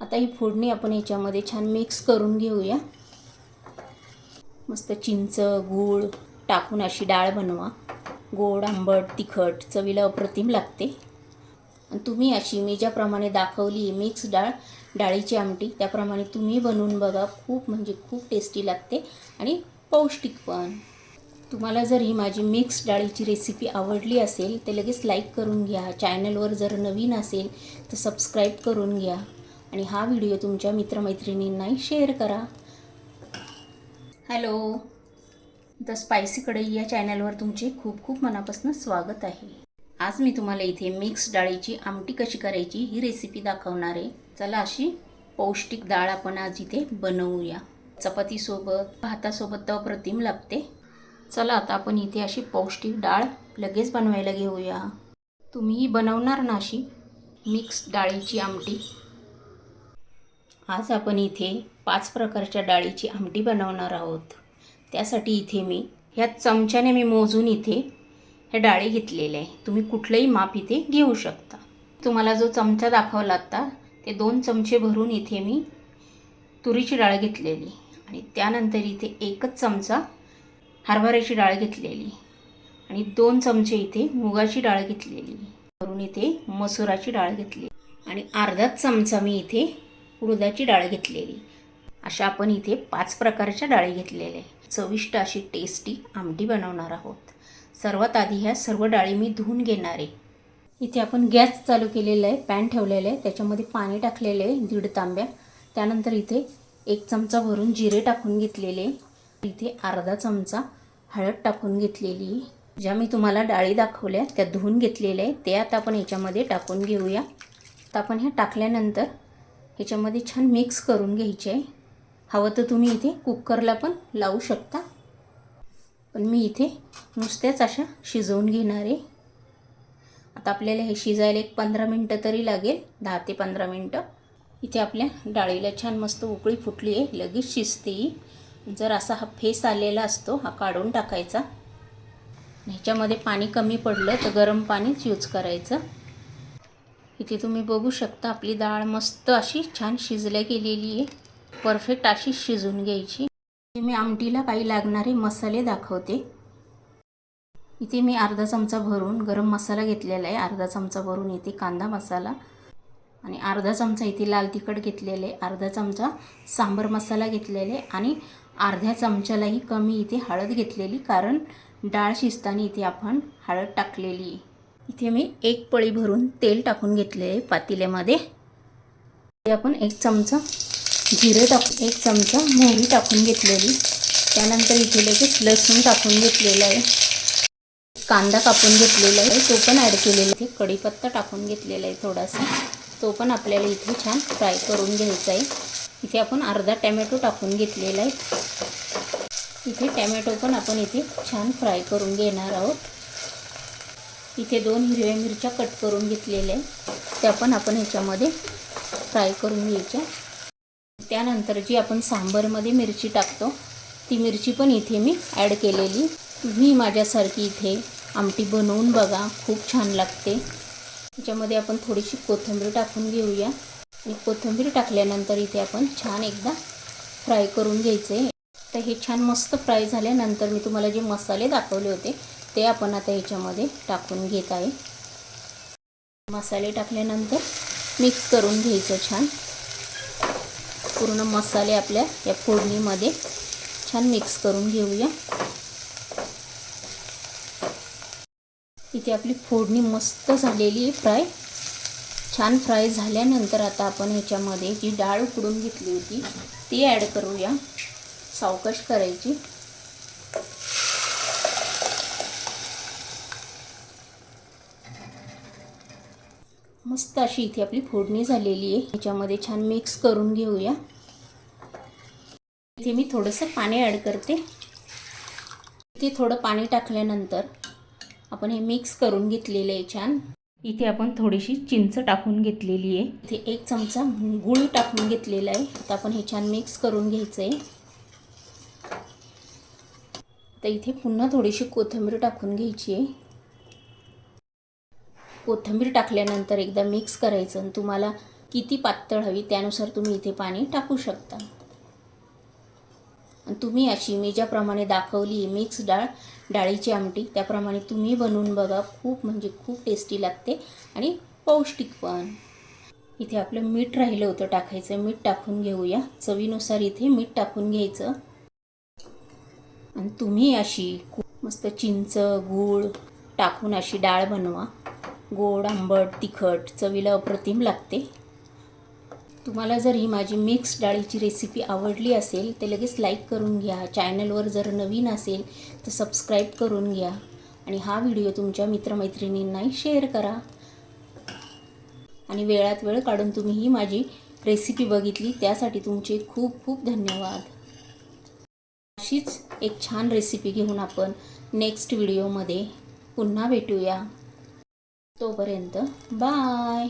आता ही फोडणी आपण याच्यामध्ये छान मिक्स करून घेऊया. मस्त चिंच गूळ टाकून अशी डाळ बनवा. गोड आंबट तिखट चवीला अप्रतिम लागते. आणि तुम्ही अशी मी ज्याप्रमाणे दाखवली आहे मिक्स डाळ डाळीची आमटी त्याप्रमाणे तुम्ही बनवून बघा. खूप म्हणजे खूप टेस्टी लागते आणि पौष्टिक पण. तुम्हाला जर ही माझी मिक्स डाळीची रेसिपी आवडली असेल तर लगेच लाईक करून घ्या. चॅनलवर जर नवीन असेल तर सबस्क्राईब करून घ्या. आणि हा व्हिडिओ तुमच्या मित्रमैत्रिणींनाही शेअर करा. हॅलो. द स्पायसी कढई या चॅनलवर तुमचे खूप खूप मनापासून स्वागत आहे. आज मी तुम्हाला इथे मिक्स डाळीची आमटी कशी करायची ही रेसिपी दाखवणार आहे. चला अशी पौष्टिक डाळ आपण आज इथे बनवूया. चपातीसोबत भातासोबत तर अप्रतिम लागते. चला आता आपण इथे अशी पौष्टिक डाळ लगेच बनवायला घेऊया. तुम्हीही बनवणार ना अशी मिक्स डाळीची आमटी. आज आपण इथे पाच प्रकारच्या डाळीची आमटी बनवणार आहोत. त्यासाठी इथे मी ह्या चमच्याने मी मोजून इथे ह्या डाळी घेतलेल्या आहे. तुम्ही कुठलंही माप इथे घेऊ शकता. तुम्हाला जो चमचा दाखवला आता ते दोन चमचे भरून इथे मी तुरीची डाळ घेतलेली आणि त्यानंतर इथे एकच चमचा हरभऱ्याची डाळ घेतलेली आणि दोन चमचे इथे मुगाची डाळ घेतलेली भरून इथे मसुराची डाळ घेतली आणि अर्धाच चमचा मी इथे उडदाची डाळ घेतलेली. अशा आपण इथे पाच प्रकारच्या डाळी घेतलेल्या आहे चविष्ट अशी टेस्टी आमटी बनवणार आहोत. सर्वात आधी ह्या सर्व डाळी मी धुवून घेणार आहे. इथे आपण गॅस चालू केलेला आहे पॅन ठेवलेलं आहे. त्याच्यामध्ये पाणी टाकलेलं आहे दीड तांब्या. त्यानंतर इथे एक चमचा भरून जिरे टाकून घेतलेले इथे अर्धा चमचा हळद टाकून घेतलेली ज्या मी तुम्हाला डाळी दाखवल्या त्या धुवून घेतलेल्या आहे ते आता आपण याच्यामध्ये टाकून घेऊया. तर आपण ह्या टाकल्यानंतर ह्याच्यामध्ये छान मिक्स करून घ्यायचे. आहे हवं तर तुम्ही इथे कुकरला पण लावू शकता. पण मी इथे नुसत्याच अशा शिजवून घेणार आहे. आता आपल्याला हे शिजायला एक पंधरा मिनटं तरी लागेल दहा ते पंधरा मिनटं. इथे आपल्या डाळीला छान मस्त उकळी फुटली आहे लगेच शिजते ही. जर असा हा फेस आलेला असतो हा काढून टाकायचा. ह्याच्यामध्ये पाणी कमी पडलं तर गरम पाणीच यूज करायचं. इथे तुम्ही बघू शकता आपली डाळ मस्त अशी छान शिजल्या गेलेली आहे. परफेक्ट अशी शिजून घ्यायची. मी आमटीला काही लागणारे मसाले दाखवते. इथे मी अर्धा चमचा भरून गरम मसाला घेतलेला आहे. अर्धा चमचा भरून इथे कांदा मसाला आणि अर्धा चमचा इथे लाल तिखट घेतलेले आहे. अर्धा चमचा सांबर मसाला घेतलेले आणि अर्ध्या चमच्यालाही कमी इथे हळद घेतलेली कारण डाळ शिजताना इथे आपण हळद टाकलेली आहे. इथे मी एक पळी भरून तेल टाकून घेतले आहे पातेल्यामध्ये. इथे आपण एक चमचा जिरे टाकून एक चमचा मोहरी टाकून घेतलेली. त्यानंतर इथे लगेच लसूण टाकून घेतलेलं आहे. कांदा कापून घेतलेला आहे. तो पण ॲड केलेला आहे. कढीपत्ता टाकून घेतलेला आहे थोडासा. तो पण आपल्याला इथे छान फ्राय करून घ्यायचा आहे. इथे आपण अर्धा टॅमॅटो टाकून घेतलेला आहे. इथे टॅमॅटो पण आपण इथे छान फ्राय करून घेणार आहोत. इथे दोन हिरव्या मिरच्या कट करून घेतलेल्या आहेत. त्या पण आपण ह्याच्यामध्ये फ्राय करून घ्यायच्या. त्यानंतर जी आपण सांबरमध्ये मिरची टाकतो ती मिरची पण इथे मी ॲड केलेली. तुम्ही माझ्यासारखी इथे आमटी बनवून बघा खूप छान लागते. त्याच्यामध्ये आपण थोडीशी कोथिंबीर टाकून घेऊया. आणि कोथिंबीर टाकल्यानंतर इथे आपण छान एकदा फ्राय करून घ्यायचे तर हे छान मस्त फ्राय झाल्यानंतर मी तुम्हाला जे मसाले दाखवले होते ते आपण आता ह्याच्यामध्ये टाकून घेत आहे. मसाले टाकल्यानंतर मिक्स करून घ्यायचं छान. पूर्ण मसाले आपल्या या फोडणीमध्ये छान मिक्स करून घेऊया. इथे आपली फोडणी मस्त झालेली आहे फ्राय. छान फ्राय झाल्यानंतर आता आपण ह्याच्यामध्ये जी डाळ उकडून घेतली होती ती ॲड करूया. सावकाश करायची. मस्त अशी इथे आपली फोडणी झालेली आहे. ह्याच्यामध्ये छान मिक्स करून घेऊया. इथे मी थोडंसं पाणी ॲड करते. इथे थोडं पाणी टाकल्यानंतर आपण हे मिक्स करून घेतलेलं आहे छान. इथे आपण थोडीशी चिंच टाकून घेतलेली आहे. इथे एक चमचा गूळ टाकून घेतलेला आहे. आता आपण हे छान मिक्स करून घ्यायचं आहे तर इथे पुन्हा थोडीशी कोथिंबीर टाकून घ्यायची आहे. कोथिंबीर टाकल्यानंतर एकदा मिक्स करायचं आणि तुम्हाला किती पातळ हवी त्यानुसार तुम्ही इथे पाणी टाकू शकता. आणि तुम्ही अशी मी ज्याप्रमाणे दाखवली मिक्स डाळ डाळीची आमटी त्याप्रमाणे तुम्ही बनवून बघा. खूप म्हणजे खूप टेस्टी लागते आणि पौष्टिक पण. इथे आपलं मीठ राहिलं होतं टाकायचं. मीठ टाकून घेऊया. चवीनुसार इथे मीठ टाकून घ्यायचं. आणि तुम्ही अशी खूप मस्त चिंच गूळ टाकून अशी डाळ बनवा. गोड आंबट तिखट चवीला अप्रतिम लागते. तुम्हाला जर ही माझी मिक्स डाळीची रेसिपी आवडली असेल तर लगेच लाईक करून घ्या. चॅनलवर जर नवीन असेल तर सबस्क्राईब करून घ्या. आणि हा व्हिडिओ तुमच्या मित्रमैत्रिणींनाही शेअर करा. आणि वेळात वेळ काढून तुम्ही ही माझी रेसिपी बघितली त्यासाठी तुमचे खूप खूप धन्यवाद. अशीच एक छान रेसिपी घेऊन आपण नेक्स्ट व्हिडिओमध्ये पुन्हा भेटूया. तोपर्यंत बाय.